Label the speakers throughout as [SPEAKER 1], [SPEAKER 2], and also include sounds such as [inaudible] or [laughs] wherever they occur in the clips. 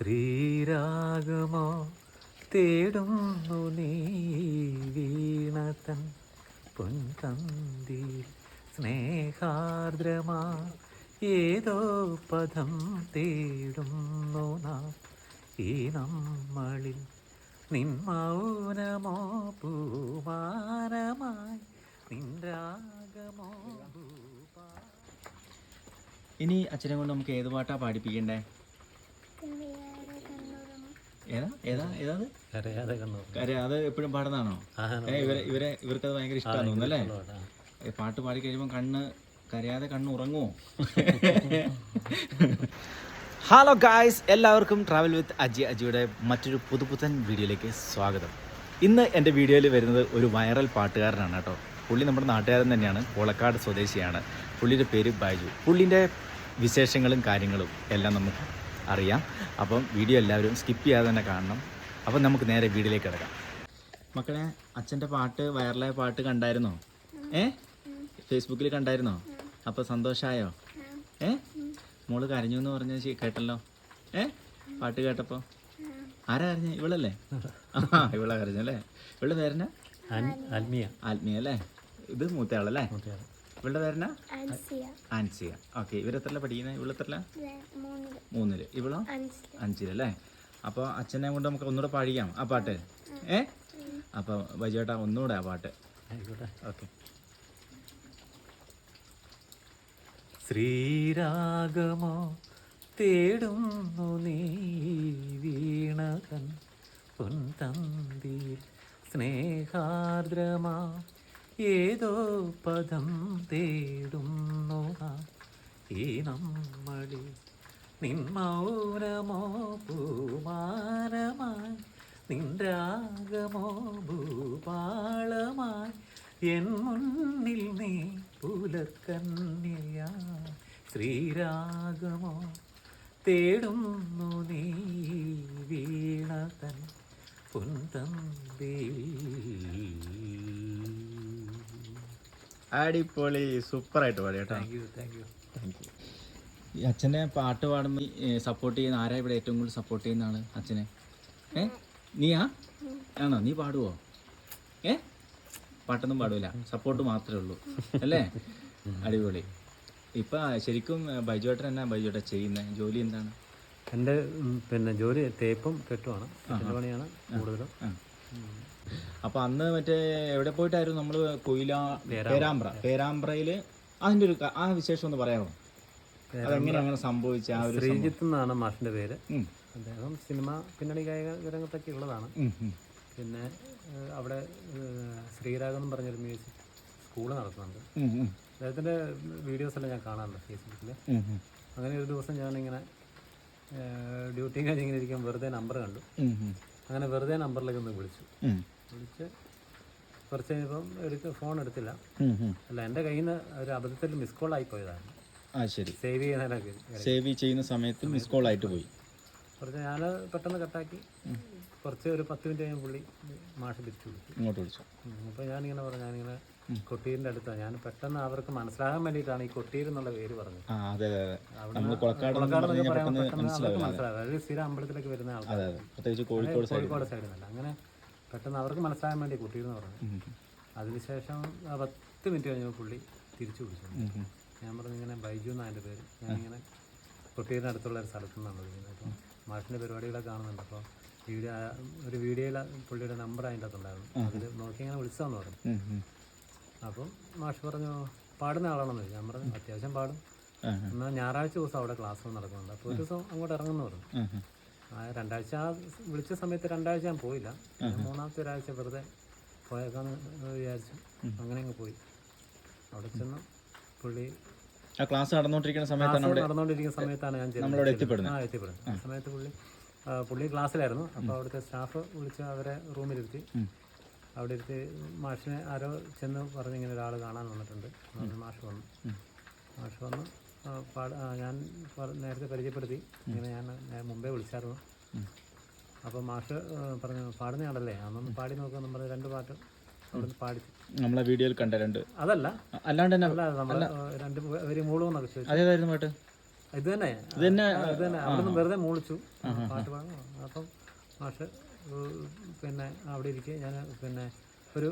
[SPEAKER 1] ശ്രീരാഗമോ തേടുന്നു നീ വീണതൻ. പൊൻകന്തി സ്നേഹാർദ്രമാ ഏതോ പദം തേടുന്നു നാം. ഈ നമ്മളിൽ നിൻ മൗനമോ പൂമാനമായി നിൻ രാഗമോ
[SPEAKER 2] ഇനി അച്ഛനെ കൊണ്ട് നമുക്ക് ഏത് പാട്ടാണ് പാടിപ്പിക്കണ്ടേ ഏതാ ഏതാ ഏതാത്
[SPEAKER 1] കരയാതെ കണ്ണു
[SPEAKER 2] കാര്യം അത് എപ്പോഴും പാടുന്നതാണോ? ഇവരെ ഇവരെ ഇവർക്ക് അത് ഭയങ്കര ഇഷ്ടമാണ് തോന്നുന്നു അല്ലേ? ഏ, പാട്ട് പാടി കഴിയുമ്പോൾ കണ്ണ് കരയാതെ കണ്ണ് ഉറങ്ങുമോ ഹലോ ഗായ്സ് എല്ലാവർക്കും ട്രാവൽ വിത്ത് അജി അജിയുടെ മറ്റൊരു പുതുപുത്തൻ വീഡിയോയിലേക്ക് സ്വാഗതം. ഇന്ന് എന്റെ വീഡിയോയിൽ വരുന്നത് ഒരു വൈറൽ പാട്ടുകാരനാണ് കേട്ടോ. പുള്ളി നമ്മുടെ നാട്ടുകാരൻ തന്നെയാണ്. പോളക്കാട് സ്വദേശിയാണ്. പുള്ളിയുടെ പേര് ബൈജു. പുള്ളിന്റെ വിശേഷങ്ങളും കാര്യങ്ങളും എല്ലാം നമുക്ക് അറിയാം. അപ്പം വീഡിയോ എല്ലാവരും സ്കിപ്പ് ചെയ്യാതെ തന്നെ കാണണം. അപ്പം നമുക്ക് നേരെ വീഡിയോയിലേക്ക് കിടക്കാം. മക്കളെ അച്ഛന്റെ പാട്ട് വൈറലായ പാട്ട് കണ്ടായിരുന്നോ? ഏ? ഫേസ്ബുക്കിൽ കണ്ടായിരുന്നോ? അപ്പോൾ സന്തോഷമായോ ഏ? മോൾ കരഞ്ഞു എന്ന് പറഞ്ഞ കേട്ടല്ലോ. ഏ? പാട്ട് കേട്ടപ്പോൾ ആരാ കരഞ്ഞ? ഇവളല്ലേ? ആ ഇവളെ കരഞ്ഞല്ലേ ഇവളുടെ പേരന
[SPEAKER 1] ആത്മീയ
[SPEAKER 2] ആത്മീയ അല്ലേ? ഇത് മൂത്തയാളല്ലേ?
[SPEAKER 1] മൂത്തയാൾ.
[SPEAKER 2] ഇവളുടെ പേരന ആൻസിയ. ഓക്കെ ഇവരെത്രല്ല പഠിക്കുന്നത് ഇവളെത്രല്ല മൂന്നിൽ. ഇവളോ? അഞ്ചിലല്ലേ അപ്പോൾ അച്ഛനെ കൊണ്ട് നമുക്ക് ഒന്നുകൂടെ പാടിക്കാം. ആ പാട്ട്. ഏ? അപ്പോൾ ബൈജുവേട്ടാ ഒന്നുകൂടെ ആ പാട്ട്. ഓക്കെ.
[SPEAKER 1] ശ്രീരാഗമോ തേടുന്നു നീ വീണതൻ പൊൻതന്തിൽ സ്നേഹാർദ്രമാ ഏതോ പദം തേടുന്നു ഈ നമ്മളിൽ നിന്മൗനമോ പൂമാരമായി പൂമാനമായി നിൻ ഭൂപാളമായി എൻ മുന്നിൽ നീ പുലക്കന്യ ശ്രീരാഗമോ തേടുന്നു നീ വീണതൻ പൊൻതമ്പി
[SPEAKER 2] അടിപൊളി സൂപ്പറായിട്ട് പാടി കേട്ടോ.
[SPEAKER 1] Thank you thank you
[SPEAKER 2] thank you ഈ അച്ഛനെ പാട്ട് പാടുമ്പോൾ സപ്പോർട്ട് ചെയ്യുന്ന ആരാ ഇവിടെ ഏറ്റവും കൂടുതൽ സപ്പോർട്ട് ചെയ്യുന്ന ആൾ അച്ഛനെ? ഏ? നീയാ? ആണോ? നീ പാടുവോ? ഏ? പാട്ടൊന്നും പാടൂല. സപ്പോർട്ട് മാത്രമേ ഉള്ളൂ. അല്ലേ? അടിപൊളി. ഇപ്പൊ ശരിക്കും ബൈജോട്ടൻ എന്നാ ബൈജുവേട്ടൻ ചെയ്യുന്നത് ജോലി എന്താണ്?
[SPEAKER 1] എന്റെ പിന്നെ ജോലി തേപ്പും കെട്ടുമാണ് കെട്ടിട പണിയാണ് കൂടുതലും.
[SPEAKER 2] ആ. അപ്പൊ അന്ന് മറ്റേ എവിടെ പോയിട്ടായിരുന്നു നമ്മൾ കൊയില പേരാമ്പ്ര പേരാമ്പ്രയിൽ അതിന്റെ ഒരു ആ വിശേഷം ഒന്ന് പറയാമോ അതെങ്ങനെ അങ്ങനെ സംഭവിച്ച ആ ഒരു?
[SPEAKER 1] ശ്രീജിത്ത് എന്നാണ് മാഷിന്റെ പേര് അദ്ദേഹം സിനിമ പിന്നണി ഗായക രംഗത്തൊക്കെ ഉള്ളതാണ്. പിന്നെ അവിടെ ശ്രീരാഗം എന്ന് പറഞ്ഞൊരു മ്യൂസിക് സ്കൂൾ നടത്തുന്നുണ്ട്. അദ്ദേഹത്തിന്റെ വീഡിയോസ് എല്ലാം ഞാൻ കാണാറുണ്ട് ഫേസ്ബുക്കിൽ. അങ്ങനെ ഒരു ദിവസം ഞാനിങ്ങനെ ഡ്യൂട്ടി കഴിഞ്ഞിങ്ങനെ ഇരിക്കാൻ വെറുതെ നമ്പർ കണ്ടു. അങ്ങനെ വെറുതെ നമ്പറിലേക്ക് ഒന്ന് വിളിച്ചു. വിളിച്ച് കുറച്ച് കഴിഞ്ഞപ്പം എടുത്ത് ഫോൺ എടുത്തില്ല. അല്ല എന്റെ കയ്യിൽ നിന്ന് ഒരു അബദ്ധത്തിൽ മിസ് കോൾ ആയി പോയതാണ്.
[SPEAKER 2] ആ ശരി.
[SPEAKER 1] സേവ് ചെയ്യുന്നതിനൊക്കെ
[SPEAKER 2] സേവ് ചെയ്യുന്ന സമയത്ത് മിസ് കോൾ ആയിട്ട് പോയി.
[SPEAKER 1] കുറച്ച് ഞാൻ പെട്ടെന്ന് കട്ടാക്കി കുറച്ച് ഒരു പത്ത് മിനിറ്റ് കഴിഞ്ഞ് പുള്ളി മാഷ് തിരിച്ചു വിളിച്ചു.
[SPEAKER 2] ഇങ്ങോട്ട് വിളിച്ചു.
[SPEAKER 1] അപ്പോൾ ഞാനിങ്ങനെ പറഞ്ഞു ഞാനിങ്ങനെ കൊട്ടീരിന്റെ അടുത്താണ് ഞാൻ പെട്ടെന്ന് അവർക്ക് മനസ്സിലാകാൻ വേണ്ടിയിട്ടാണ് ഈ കൊട്ടീർ എന്നുള്ള പേര് പറഞ്ഞത്.
[SPEAKER 2] നമ്മൾ കൊളക്കാട്
[SPEAKER 1] എന്നൊക്കെ പറയുമ്പോൾ
[SPEAKER 2] പെട്ടെന്ന്
[SPEAKER 1] അവർക്ക് മനസ്സിലാവും അതായത് സ്ഥിരം അമ്പലത്തിലേക്ക് വരുന്ന ആൾക്കാർ
[SPEAKER 2] കോഴിക്കോട് സൈഡ്
[SPEAKER 1] കോഴിക്കോട് സൈഡിൽ നിന്നല്ല അങ്ങനെ പെട്ടെന്ന് അവർക്ക് മനസ്സിലാകാൻ വേണ്ടി കുട്ടീർ എന്ന് പറഞ്ഞു അതിനുശേഷം പത്ത് മിനിറ്റ് കഴിഞ്ഞപ്പോൾ പുള്ളി തിരിച്ചു വിളിച്ചു. ഞാൻ പറഞ്ഞു ഇങ്ങനെ ബൈജു എന്നാണ് എന്റെ പേര്? ഞാനിങ്ങനെ കുട്ടീരിന് അടുത്തുള്ള ഒരു സ്ഥലത്തു നിന്നാണ് വിളിക്കുന്നത്. അപ്പോൾ മാഷിന്റെ പരിപാടികളൊക്കെ കാണുന്നുണ്ട്. അപ്പോൾ വീഡിയോ ഒരു വീഡിയോയിൽ പുള്ളിയുടെ നമ്പർ അതിന്റെ അകത്തുണ്ടായിരുന്നു. അതിൽ നോക്കി ഇങ്ങനെ വിളിച്ചതെന്ന് പറഞ്ഞു. അപ്പം മാഷ് പറഞ്ഞു പാടുന്ന ആളാണെന്ന് ഞാൻ പറഞ്ഞു അത്യാവശ്യം പാടും. എന്നാൽ ഞായറാഴ്ച ദിവസം അവിടെ ക്ലാസ് നടക്കുന്നുണ്ട്. അപ്പോൾ ഒരു ദിവസം അങ്ങോട്ട് ഇറങ്ങുന്നു പറഞ്ഞു. ആ രണ്ടാഴ്ച ആ വിളിച്ച സമയത്ത് രണ്ടാഴ്ച ഞാൻ പോയില്ല. മൂന്നാമത്തെ ഒരാഴ്ച വെറുതെ പോയേക്കാന്ന് വിചാരിച്ചു അങ്ങനെ അങ്ങ് പോയി. അവിടെ ചെന്ന് പുള്ളി
[SPEAKER 2] ആ ക്ലാസ് നടന്നുകൊണ്ടിരിക്കുന്ന സമയത്താണ്
[SPEAKER 1] അവിടെ നടന്നുകൊണ്ടിരിക്കുന്ന സമയത്താണ് ഞാൻ.
[SPEAKER 2] നമ്മളവിടെ എത്തിപ്പെടുന്നത്.
[SPEAKER 1] ആ എത്തിപ്പെടുന്നത്. ആ സമയത്ത് പുള്ളി പുള്ളി ക്ലാസ്സിലായിരുന്നു. അപ്പോൾ അവിടുത്തെ സ്റ്റാഫ് വിളിച്ച് അവരെ റൂമിലിരുത്തി. അവിടെ ഇരുത്തി മാഷിനെ ആരോ ചെന്ന് പറഞ്ഞ് ഇങ്ങനെ ഒരാൾ കാണാൻ വന്നിട്ടുണ്ട്. മാഷ് വന്നു. മാഷ് വന്നു ഞാൻ നേരത്തെ പരിചയപ്പെടുത്തി. ഇങ്ങനെ ഞാൻ മുമ്പേ വിളിച്ചായിരുന്നു. അപ്പോൾ മാഷ് പറഞ്ഞു പാടുന്നയാളല്ലേ അന്നൊന്ന് പാടി നോക്കുക നമ്മൾ രണ്ട് പാട്ട് അവിടുന്ന് പാടി.
[SPEAKER 2] നമ്മളെ വീഡിയോയിൽ കണ്ട രണ്ട്.
[SPEAKER 1] അതല്ല.
[SPEAKER 2] അല്ലാണ്ട് തന്നെ
[SPEAKER 1] രണ്ട് ചോദിച്ചു
[SPEAKER 2] അതേതായിരുന്നു പാട്ട്?
[SPEAKER 1] ഇത് തന്നെ.
[SPEAKER 2] ഇത് തന്നെ.
[SPEAKER 1] ഇത് തന്നെ. വെറുതെ മൂളിച്ചു പാട്ട് പാടുന്നു അപ്പം മാഷ് പിന്നെ അവിടെ ഇരിക്കെ ഞാൻ പിന്നെ ഒരു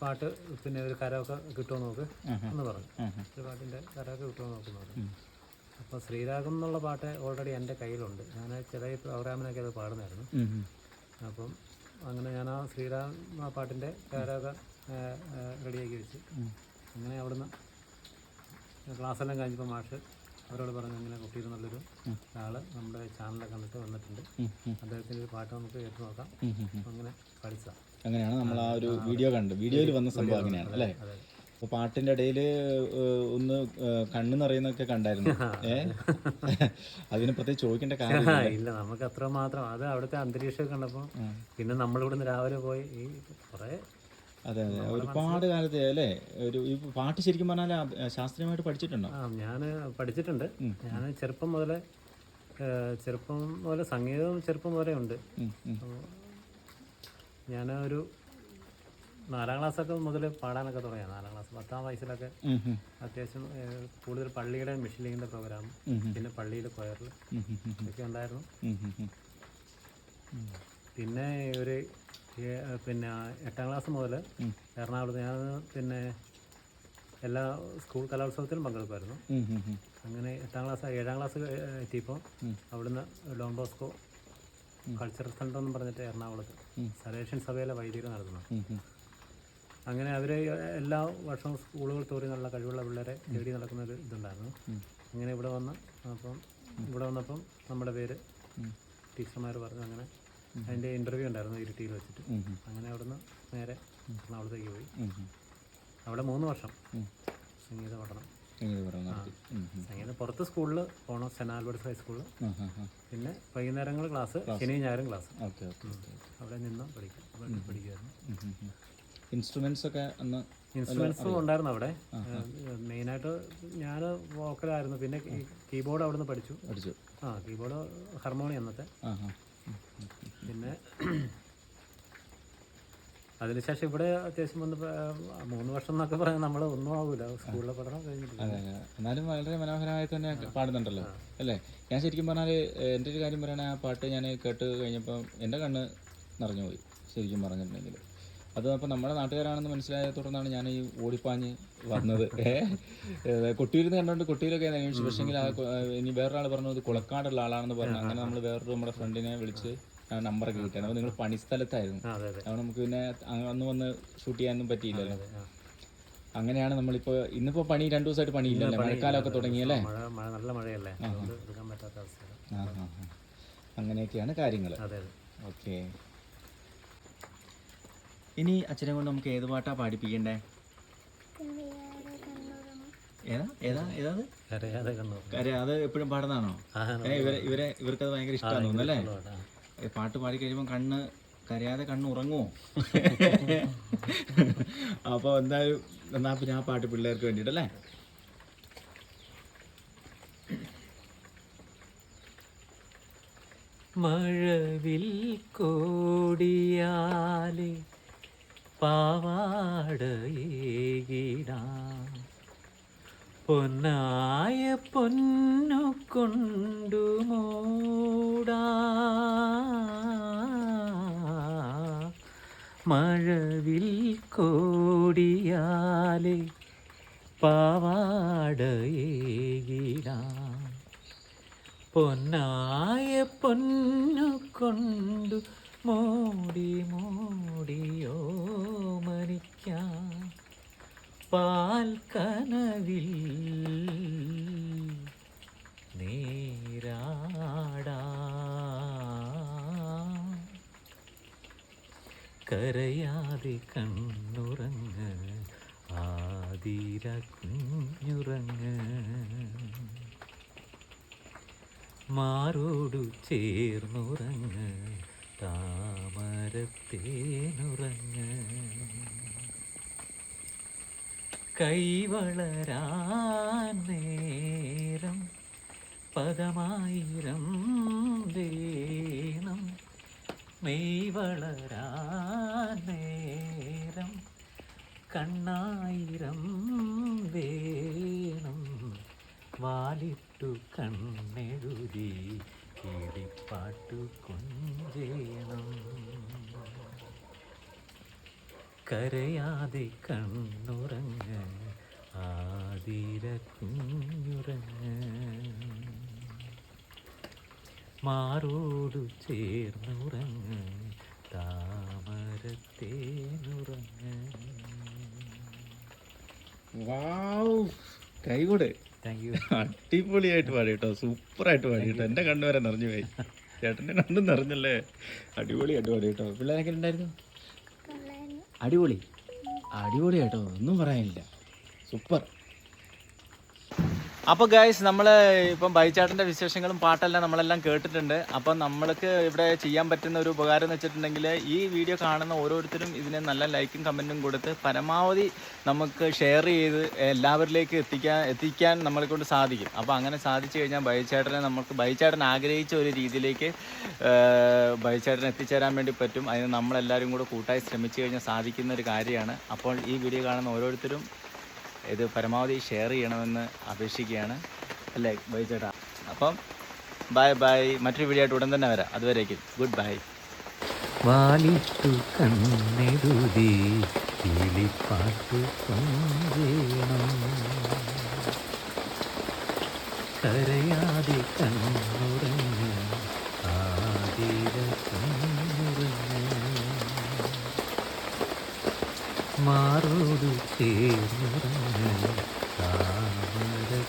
[SPEAKER 1] പാട്ട് പിന്നെ ഒരു കരമൊക്കെ കിട്ടുമോ നോക്ക്. എന്ന് പറഞ്ഞു. ഒരു പാട്ടിന്റെ കരമൊക്കെ കിട്ടുമോ നോക്കുന്നു പറഞ്ഞു. അപ്പോൾ ശ്രീരാഗം എന്നുള്ള പാട്ട് ഓൾറെഡി എന്റെ കയ്യിലുണ്ട്. ഞാൻ ചെറിയ പ്രോഗ്രാമിനൊക്കെ അത് പാടുന്നായിരുന്നു. അപ്പം അങ്ങനെ ഞാൻ ആ ശ്രീരാം പാട്ടിന്റെ പാട്ടിന്റെ പേരൊക്കെ റെഡിയാക്കി വെച്ച്. അങ്ങനെ അവിടുന്ന് ക്ലാസ് എല്ലാം കഴിഞ്ഞപ്പോൾ മാഷ് അവരോട് പറഞ്ഞു ഇങ്ങനെ നല്ലൊരു ആൾ നമ്മുടെ ചാനലൊക്കെ കണ്ടിട്ട് വന്നിട്ടുണ്ട്. അദ്ദേഹത്തിന്റെ ഒരു പാട്ട് നമുക്ക് കേട്ട് നോക്കാം. അങ്ങനെ പഠിച്ചതാണ്.
[SPEAKER 2] അങ്ങനെയാണ് നമ്മൾ ആ ഒരു വീഡിയോ കണ്ട് വീഡിയോയിൽ വന്ന സംഭവം അങ്ങനെയാണ് അല്ലേ?
[SPEAKER 1] അതെ
[SPEAKER 2] അപ്പോൾ പാട്ടിന്റെ ഇടയിൽ ഒന്ന് കണ്ണു നിറയുന്നൊക്കെ കണ്ടായിരുന്നു. [laughs] ഏ? അതിന് പ്രത്യേകിച്ച് ചോദിക്കേണ്ട കാര്യം [laughs]
[SPEAKER 1] ഇല്ല നമുക്ക് അത്ര മാത്രം. അത് അവിടുത്തെ അന്തരീക്ഷം കണ്ടപ്പോ പിന്നെ നമ്മളിവിടുന്ന് രാവിലെ പോയി ഈ കുറേ
[SPEAKER 2] അതെ അതെ. ഒരുപാട് കാലത്തെ അല്ലേ? ഒരു ഈ പാട്ട് ശരിക്കും പറഞ്ഞാൽ ശാസ്ത്രീയമായിട്ട് പഠിച്ചിട്ടുണ്ടോ?
[SPEAKER 1] ആ ഞാൻ പഠിച്ചിട്ടുണ്ട്. ഞാൻ ചെറുപ്പം മുതലേ ചെറുപ്പം മുതലേ സംഗീതവും ചെറുപ്പം മുതലേ ഉണ്ട്. ഞാൻ ഒരു നാലാം ക്ലാസ്സൊക്കെ മുതൽ പാടാനൊക്കെ തുടങ്ങിയ നാലാം ക്ലാസ് പത്താം വയസ്സിലൊക്കെ. അത്യാവശ്യം കൂടുതൽ പള്ളിയുടെ മിഷലിങ്ങിന്റെ പ്രോഗ്രാം. പിന്നെ പള്ളിയിൽ കൊയറിൽ
[SPEAKER 2] ഇതൊക്കെ.
[SPEAKER 1] ഒക്കെ ഉണ്ടായിരുന്നു. പിന്നെ ഒരു പിന്നെ എട്ടാം ക്ലാസ് മുതൽ എറണാകുളത്ത് ഞാൻ പിന്നെ എല്ലാ സ്കൂൾ കലോത്സവത്തിലും പങ്കെടുക്കുമായിരുന്നു. അങ്ങനെ എട്ടാം ക്ലാസ് ഏഴാം ക്ലാസ് എത്തിയപ്പോൾ അവിടുന്ന് ഡോൺ ബോസ്കോ കൾച്ചറൽ സെന്റർ എന്ന് പറഞ്ഞിട്ട് എറണാകുളത്ത് സലേഷൻ സഭയിലെ വൈദികർ നടത്തുന്നു. അങ്ങനെ അവരെ എല്ലാ വർഷവും സ്കൂളുകൾ തോറി നല്ല കഴിവുള്ള പിള്ളേരെ തേടി നടക്കുന്ന ഒരു ഇതുണ്ടായിരുന്നു അങ്ങനെ ഇവിടെ വന്ന് അപ്പം ഇവിടെ വന്നപ്പം നമ്മുടെ പേര് ടീച്ചർമാർ പറഞ്ഞു അങ്ങനെ അതിന്റെ ഇന്റർവ്യൂ ഉണ്ടായിരുന്നു ഇരുട്ടിയിൽ വെച്ചിട്ട്. അങ്ങനെ അവിടുന്ന് നേരെ എറണാകുളത്തേക്ക് പോയി. അവിടെ മൂന്ന് വർഷം. സംഗീത പഠനം. സംഗീതം പുറത്ത് സ്കൂളിൽ പോകണം സെന്റ് ആൽബർട്ട്സ് ഹൈസ്കൂളിൽ. പിന്നെ വൈകുന്നേരങ്ങൾ ക്ലാസ് ശനിയും ഞായറും ക്ലാസ്. അവിടെ നിന്നും പഠിക്കും പഠി- പഠിക്കുമായിരുന്നു.
[SPEAKER 2] ഇൻസ്ട്രുമെന്റ്സ് ഒക്കെ അന്ന്
[SPEAKER 1] ഇൻസ്ട്രുമെന്റ്സും ഉണ്ടായിരുന്നു അവിടെ. മെയിൻ ആയിട്ട് ഞാൻ വോക്കലായിരുന്നു. പിന്നെ കീബോർഡ് അവിടെ നിന്ന് പഠിച്ചു.
[SPEAKER 2] പഠിച്ചു.
[SPEAKER 1] ആ കീബോർഡ് ഹാർമോണിയം അന്നത്തെ. പിന്നെ അതിനുശേഷം ഇവിടെ അത്യാവശ്യം വന്ന് മൂന്ന് വർഷം എന്നൊക്കെ പറയാൻ നമ്മൾ ഒന്നും ആവില്ല സ്കൂളിലെ പഠനം കഴിഞ്ഞിട്ടില്ല.
[SPEAKER 2] എന്നാലും വളരെ മനോഹരമായി തന്നെ പാടുന്നുണ്ടല്ലോ. അല്ലേ? ഞാൻ ശരിക്കും പറഞ്ഞാൽ എന്റെ ഒരു കാര്യം പറയുകയാണെങ്കിൽ ആ പാട്ട് ഞാൻ കേട്ട് കഴിഞ്ഞപ്പോൾ എന്റെ കണ്ണ് നിറഞ്ഞു പോയി ശരിക്കും പറഞ്ഞിട്ടുണ്ടെങ്കിൽ അത് അപ്പോൾ നമ്മുടെ നാട്ടുകാരാണെന്ന് മനസ്സിലായ തുടർന്നാണ് ഞാൻ ഈ ഓടിപ്പാഞ്ഞ് വന്നത്. ഏഹ് കൊട്ടിയിരുന്ന് കണ്ടുകൊണ്ട് കൊട്ടിയിലൊക്കെ അന്വേഷിച്ചു പക്ഷേങ്കിൽ ആ ഇനി വേറൊരാൾ പറഞ്ഞു ഇത് കുളക്കാടുള്ള ആളാണെന്ന് പറഞ്ഞു. അങ്ങനെ നമ്മൾ വേറൊരു നമ്മുടെ ഫ്രണ്ടിനെ വിളിച്ച് നമ്പർ നമ്പറൊക്കെ കിട്ടിയാണ്. അപ്പോൾ നിങ്ങൾ പണിസ്ഥലത്തായിരുന്നു
[SPEAKER 1] സ്ഥലത്തായിരുന്നു. അതെ അതെ.
[SPEAKER 2] അതുകൊണ്ട് നമുക്ക് പിന്നെ അന്ന് വന്ന് ഷൂട്ട് ചെയ്യാനൊന്നും പറ്റിയില്ലല്ലോ. അങ്ങനെയാണ് നമ്മളിപ്പോൾ ഇന്നിപ്പോ പണി രണ്ടു ദിവസമായിട്ട് പണിയില്ലല്ലേ മഴക്കാലമൊക്കെ തുടങ്ങിയല്ലേ
[SPEAKER 1] നല്ല മഴയല്ലേ.
[SPEAKER 2] അങ്ങനെയൊക്കെയാണ് കാര്യങ്ങൾ ഓക്കെ. ഇനി അച്ഛനെ കൊണ്ട് നമുക്ക് ഏത് പാട്ടാ പാടിപ്പിക്കണ്ടേ? ഏതാ? ഏതാ? ഏതാ അത്? എപ്പോഴും പാടുന്നതാണോ? ഇവരെ ഇവരെ ഇവർക്കത് ഭയങ്കര ഇഷ്ടമാണ് തോന്നുന്നു അല്ലേ? പാട്ട് പാടി കഴിയുമ്പോൾ കണ്ണ് കരയാതെ കണ്ണ് ഉറങ്ങുമോ [laughs] അപ്പോൾ എന്തായാലും എന്നാ പിന്നെ ആ പാട്ട് പിള്ളേർക്ക് വേണ്ടിയിട്ടല്ലേ
[SPEAKER 1] മഴവിൽ കോടിയാലെ പാവാടയേകിടാം. പൊന്നായ പൊന്നു കൊണ്ടു മൂടാ മഴവിൽ കോടിയാലെ പാവാടയേകിടാം. പൊന്നായ പൊന്നു കൊണ്ടു മൂടി മൂടിയോ. പാൽക്കനവിൽ നീരാടാ. കരയാതെ കണ്ണുറങ്ങ് ആതിര കുഞ്ഞുറങ്ങ് മാറോടു ചേർന്നുറങ്ങ് താമരത്തേനുറങ്ങ്. കൈവളരാൻ നേരം പദമായിരം ദേനം മെയ് വളരാൻ നേരം കണ്ണായിരം വേണം വാലിട്ടു
[SPEAKER 3] കണ്ണെഴുതി കിളിപ്പാട്ടു കൊഞ്ചേണം കരയാതെ കണ്ണുറങ്ങ് ആതിര കുഞ്ഞുറങ്ങ് മാറോടു ചേർന്നുറങ്ങ് താമരത്തേനുറങ്ങ്
[SPEAKER 2] കൈകൂടെ. അടിപൊളിയായിട്ട് പാടി കേട്ടോ സൂപ്പറായിട്ട് പാടി കേട്ടോ എന്റെ കണ്ണു വരെ നിറഞ്ഞു പോയി. ചേട്ടന്റെ കണ്ണും നിറഞ്ഞല്ലേ? അടിപൊളിയായിട്ട് പാടി കേട്ടോ പിള്ളേരൊക്കെ ഉണ്ടായിരുന്നു? അടിപൊളി. അടിപൊളി കേട്ടോ ഒന്നും പറയാനില്ല. സൂപ്പർ. അപ്പോൾ ഗൈസ് നമ്മൾ ഇപ്പം ബൈച്ചാട്ടിന്റെ വിശേഷങ്ങളും പാട്ടെല്ലാം നമ്മളെല്ലാം കേട്ടിട്ടുണ്ട്. അപ്പം നമ്മൾക്ക് ഇവിടെ ചെയ്യാൻ പറ്റുന്ന ഒരു ഉപകാരം എന്ന് വെച്ചിട്ടുണ്ടെങ്കിൽ ഈ വീഡിയോ കാണുന്ന ഓരോരുത്തരും ഇതിനെ നല്ല ലൈക്കും കമന്റും കൊടുത്ത് പരമാവധി നമുക്ക് ഷെയർ ചെയ്ത് എല്ലാവരിലേക്ക് എത്തിക്കാൻ എത്തിക്കാൻ നമ്മളെ കൊണ്ട് സാധിക്കും. അപ്പോൾ അങ്ങനെ സാധിച്ചു കഴിഞ്ഞാൽ ബൈചാട്ടനെ നമുക്ക് ബൈചാട്ടൻ ആഗ്രഹിച്ച ഒരു രീതിയിലേക്ക് ബൈച്ചാട്ടൻ എത്തിച്ചേരാൻ വേണ്ടി പറ്റും. അതിന് നമ്മളെല്ലാവരും കൂടെ കൂട്ടായി ശ്രമിച്ചു കഴിഞ്ഞാൽ സാധിക്കുന്ന ഒരു കാര്യമാണ്. അപ്പോൾ ഈ വീഡിയോ കാണുന്ന ഓരോരുത്തരും ഇത് പരമാവധി ഷെയർ ചെയ്യണമെന്ന് അപേക്ഷിക്കുകയാണ്. അല്ലേ ബൈ ചേട്ടാ? അപ്പം ബൈ ബൈ മറ്റൊരു വീഡിയോ ആയിട്ട് ഉടൻ തന്നെ വരാം. അതുവരേക്കും ഗുഡ് ബൈ
[SPEAKER 3] വാലിട്ടു കണ്ണെടുതി കരയാതെ കണ്ണുറങ്ങ് മാറോടു ചേർന്നുറങ്ങ് താമരത്തേനുറങ്ങ്